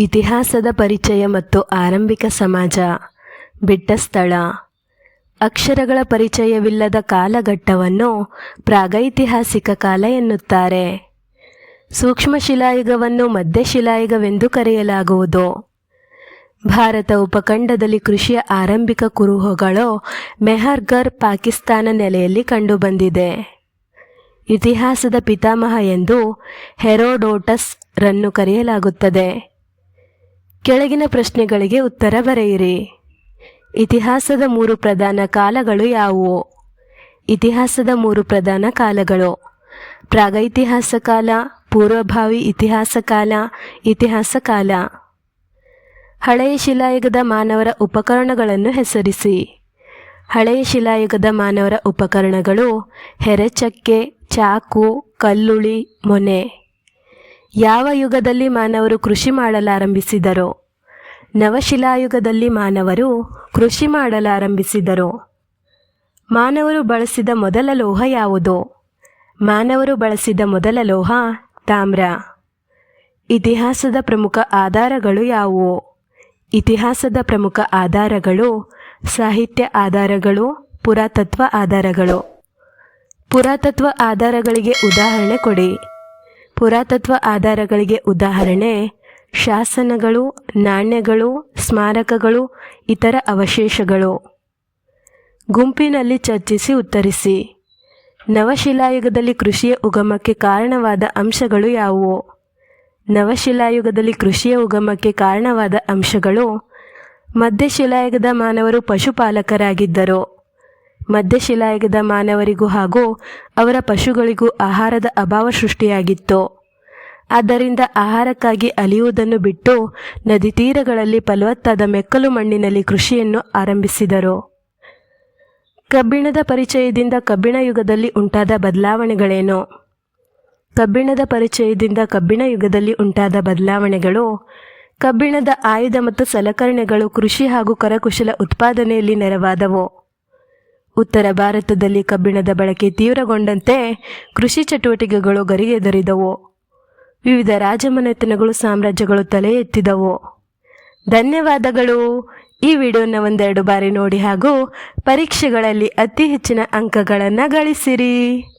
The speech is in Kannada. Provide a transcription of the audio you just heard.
ಇತಿಹಾಸದ ಪರಿಚಯ ಮತ್ತು ಆರಂಭಿಕ ಸಮಾಜ, ಬಿಟ್ಟ ಸ್ಥಳ. ಅಕ್ಷರಗಳ ಪರಿಚಯವಿಲ್ಲದ ಕಾಲಘಟ್ಟವನ್ನು ಪ್ರಾಗೈತಿಹಾಸಿಕ ಕಾಲ ಎನ್ನುತ್ತಾರೆ. ಸೂಕ್ಷ್ಮ ಶಿಲಾಯುಗವನ್ನು ಮಧ್ಯಶಿಲಾಯುಗವೆಂದು ಕರೆಯಲಾಗುವುದು. ಭಾರತ ಉಪಖಂಡದಲ್ಲಿ ಕೃಷಿಯ ಆರಂಭಿಕ ಕುರುಹುಗಳು ಮೆಹರ್ಗರ್ ಪಾಕಿಸ್ತಾನ ನೆಲೆಯಲ್ಲಿ ಕಂಡುಬಂದಿದೆ. ಇತಿಹಾಸದ ಪಿತಾಮಹ ಎಂದು ಹೆರೋಡೋಟಸ್ ರನ್ನು ಕರೆಯಲಾಗುತ್ತದೆ. ಕೆಳಗಿನ ಪ್ರಶ್ನೆಗಳಿಗೆ ಉತ್ತರ ಬರೆಯಿರಿ. ಇತಿಹಾಸದ ಮೂರು ಪ್ರಧಾನ ಕಾಲಗಳು ಯಾವುವು? ಇತಿಹಾಸದ ಮೂರು ಪ್ರಧಾನ ಕಾಲಗಳು. ಪ್ರಾಗೈತಿಹಾಸ ಕಾಲ, ಪೂರ್ವಭಾವಿ ಇತಿಹಾಸ ಕಾಲ ಇತಿಹಾಸ ಕಾಲ. ಹಳೆಯ ಶಿಲಾಯುಗದ ಮಾನವರ ಉಪಕರಣಗಳನ್ನು ಹೆಸರಿಸಿ. ಹಳೆಯ ಶಿಲಾಯುಗದ ಮಾನವರ ಉಪಕರಣಗಳು ಹೆರೆಚಕ್ಕೆ, ಚಾಕು, ಕಲ್ಲುಳಿ, ಮೊನೆ. ಯಾವ ಯುಗದಲ್ಲಿ ಮಾನವರು ಕೃಷಿ ಮಾಡಲಾರಂಭಿಸಿದರು? ನವಶಿಲಾಯುಗದಲ್ಲಿ ಮಾನವರು ಕೃಷಿ ಮಾಡಲಾರಂಭಿಸಿದರು? ಮಾನವರು ಬಳಸಿದ ಮೊದಲ ಲೋಹ ಯಾವುದು? ಮಾನವರು ಬಳಸಿದ ಮೊದಲ ಲೋಹ ತಾಮ್ರ. ಇತಿಹಾಸದ ಪ್ರಮುಖ ಆಧಾರಗಳು ಯಾವುವು? ಇತಿಹಾಸದ ಪ್ರಮುಖ ಆಧಾರಗಳು ಸಾಹಿತ್ಯ ಆಧಾರಗಳು, ಪುರಾತತ್ವ ಆಧಾರಗಳು. ಪುರಾತತ್ವ ಆಧಾರಗಳಿಗೆ ಉದಾಹರಣೆ ಕೊಡಿ. ಪುರಾತತ್ವ ಆಧಾರಗಳಿಗೆ ಉದಾಹರಣೆ, ಶಾಸನಗಳು, ನಾಣ್ಯಗಳು, ಸ್ಮಾರಕಗಳು, ಇತರ ಅವಶೇಷಗಳು. ಗುಂಪಿನಲ್ಲಿ ಚರ್ಚಿಸಿ ಉತ್ತರಿಸಿ. ನವಶಿಲಾಯುಗದಲ್ಲಿ ಕೃಷಿಯ ಉಗಮಕ್ಕೆ ಕಾರಣವಾದ ಅಂಶಗಳು ಯಾವುವು? ನವಶಿಲಾಯುಗದಲ್ಲಿ ಕೃಷಿಯ ಉಗಮಕ್ಕೆ ಕಾರಣವಾದ ಅಂಶಗಳು, ಮಧ್ಯಶಿಲಾಯುಗದ ಮಾನವರು ಪಶುಪಾಲಕರಾಗಿದ್ದರು. ಮಧ್ಯಶಿಲಾಯುಗದ ಮಾನವರಿಗೂ ಹಾಗೂ ಅವರ ಪಶುಗಳಿಗೂ ಆಹಾರದ ಅಭಾವ ಸೃಷ್ಟಿಯಾಗಿತ್ತು. ಆದ್ದರಿಂದ ಆಹಾರಕ್ಕಾಗಿ ಅಲಿಯುವುದನ್ನು ಬಿಟ್ಟು ನದಿ ತೀರಗಳಲ್ಲಿ ಫಲವತ್ತಾದ ಮೆಕ್ಕಲು ಮಣ್ಣಿನಲ್ಲಿ ಕೃಷಿಯನ್ನು ಆರಂಭಿಸಿದರು. ಕಬ್ಬಿಣದ ಪರಿಚಯದಿಂದ ಕಬ್ಬಿಣ ಯುಗದಲ್ಲಿ ಉಂಟಾದ ಬದಲಾವಣೆಗಳೇನು? ಕಬ್ಬಿಣದ ಪರಿಚಯದಿಂದ ಕಬ್ಬಿಣ ಯುಗದಲ್ಲಿ ಉಂಟಾದ ಬದಲಾವಣೆಗಳು, ಕಬ್ಬಿಣದ ಆಯುಧ ಮತ್ತು ಸಲಕರಣೆಗಳು ಕೃಷಿ ಹಾಗೂ ಕರಕುಶಲ ಉತ್ಪಾದನೆಯಲ್ಲಿ ನೆರವಾದವು. ಉತ್ತರ ಭಾರತದಲ್ಲಿ ಕಬ್ಬಿಣದ ಬಳಕೆ ತೀವ್ರಗೊಂಡಂತೆ ಕೃಷಿ ಚಟುವಟಿಕೆಗಳು ಗರಿಗೆದರಿದವು ವಿವಿಧ ರಾಜಮನೆತನಗಳು ಸಾಮ್ರಾಜ್ಯಗಳು ತಲೆ ಎತ್ತಿದವು. ಧನ್ಯವಾದಗಳು. ಈ ವಿಡಿಯೋನ ಒಂದೆರಡು ಬಾರಿ ನೋಡಿ ಹಾಗೂ ಪರೀಕ್ಷೆಗಳಲ್ಲಿ ಅತಿ ಹೆಚ್ಚಿನ ಅಂಕಗಳನ್ನು ಗಳಿಸಿರಿ.